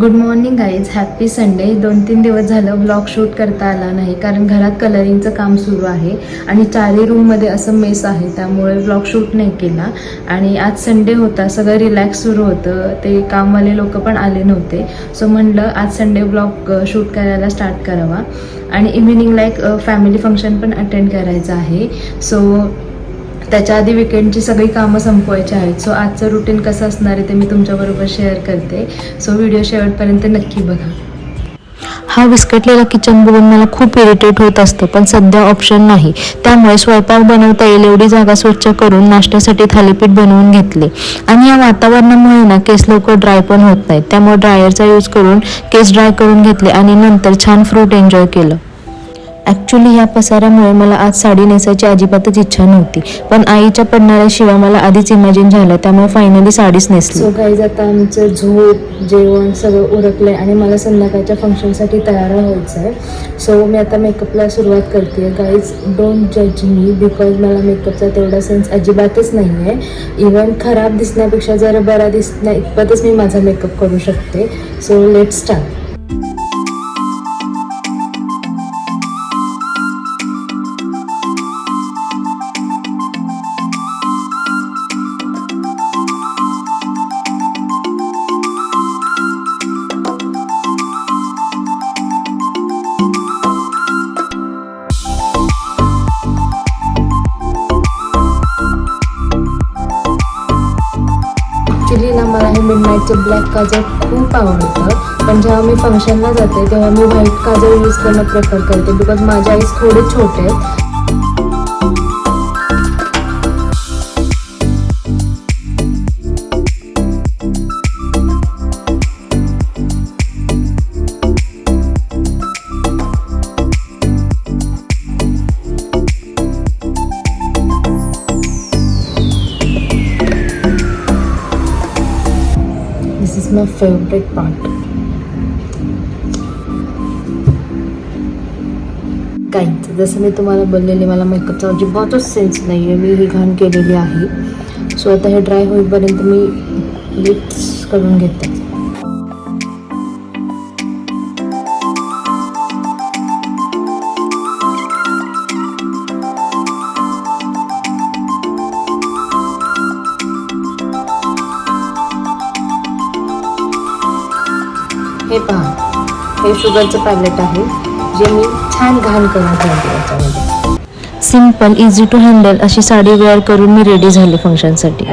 Good morning guys happy Sunday दोन तीन दिवस झालं ब्लॉग शूट करता आला नाही कारण घरात कलरिंगचं काम सुरू आहे आणि चारही रूममध्ये असं मेस आहे त्यामुळे ब्लॉग शूट नाही केला. आणि आज संडे होता सगळं रिलॅक्स सुरू होतं. ते कामवाले लोक पण आले नव्हते. सो म्हणलं आज संडे ब्लॉग शूट करायला स्टार्ट करावा. आणि इव्हिनिंगला एक फॅमिली फंक्शन पण अटेंड करायचं आहे. सो त्याच्या आधी विकेंडची सगळी कामं संपवायची आहेत. सो आजचं रुटीन कसं असणार आहे ते मी तुमच्याबरोबर शेअर करते. सो व्हिडिओ शेवटपर्यंत नक्की बघा. हा विस्कटलेला किचन बघून मला खूप इरिटेट होत असतं पण सध्या ऑप्शन नाही. त्यामुळे स्वयंपाक बनवता येईल एवढी जागा स्वच्छ करून नाश्त्यासाठी थालीपीठ बनवून घेतले. आणि या वातावरणामुळे ना केस लवकर ड्राय पण होत नाहीत. त्यामुळे ड्रायरचा यूज करून केस ड्राय करून घेतले आणि नंतर छान फ्रूट एन्जॉय केलं. ॲक्च्युली ह्या पसाऱ्यामुळे मला आज साडी नेसायची अजिबातच इच्छा नव्हती. पण आईच्या पडणाऱ्या शिवा मला आधीच इमॅजिन झालं त्यामुळे फायनली साडीच नेसली. सो गाईज आता आमचं झोप जेवण सगळं उरकलं आहे आणि मला संध्याकाळच्या फंक्शनसाठी तयार व्हायचं आहे सो मी आता मेकअपला सुरुवात करते गाईज डोंट जज मी बिकॉज मला मेकअपचा तेवढा सेन्स अजिबातच नाही आहे इवन खराब दिसण्यापेक्षा जरा बरा दिसण्या इतपतच मी माझा मेकअप करू शकते. सो लेट स्टार्ट ॲक्च्युली ना मला हे मिडनाईटचं ब्लॅक काजळ खूप आवडतं. पण जेव्हा मी फंक्शनला जाते तेव्हा मी व्हाईट काजळ यूज करणं प्रेफर करते बिकॉज माझ्या आईस थोडे छोटे आहेत. This is my favourite part काहीच जसं मी तुम्हाला बोललेले मला मेकअपचा अजिबातच सेन्स नाही आहे मी ही घाण केलेली आहे. सो आता हे ड्राय होईपर्यंत मी लिप्स करून घेते. हे पहा. हे शुगरचं पॅलेट आहे जे मी छान घाण करत आहे याच्यामध्ये. सिंपल इझी टू हँडल अशी साडी वेअर करून मी रेडी झाले फंक्शनसाठी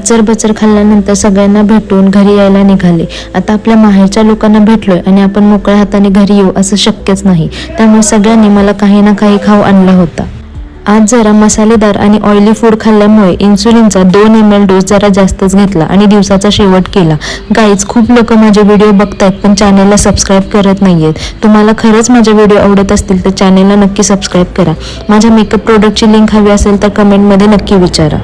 अचर बचर खाल्ल्यानंतर सगळ्यांना भेटून घरी यायला निघाले. आता आपल्या माहेरच्या लोकांना भेटलोय आणि आपण मोकळ्या हाताने घरी येऊ असं शक्यच नाही. त्यामुळे सगळ्यांनी मला काही ना काही खाऊ आणला होता. आज जरा मसालेदार आणि ऑइली फूड खाल्ल्यामुळे इन्सुलिनचा दोन एम एल डोस जरा जास्तच घेतला आणि दिवसाचा शेवट केला. गाईज खूप लोक माझे व्हिडिओ बघतायत पण चॅनेलला सबस्क्राईब करत नाही आहेत तुम्हाला खरंच माझे व्हिडिओ आवडत असतील तर चॅनेलला नक्की सबस्क्राईब करा. माझ्या मेकअप प्रोडक्टची लिंक हवी असेल तर कमेंटमध्ये नक्की विचारा.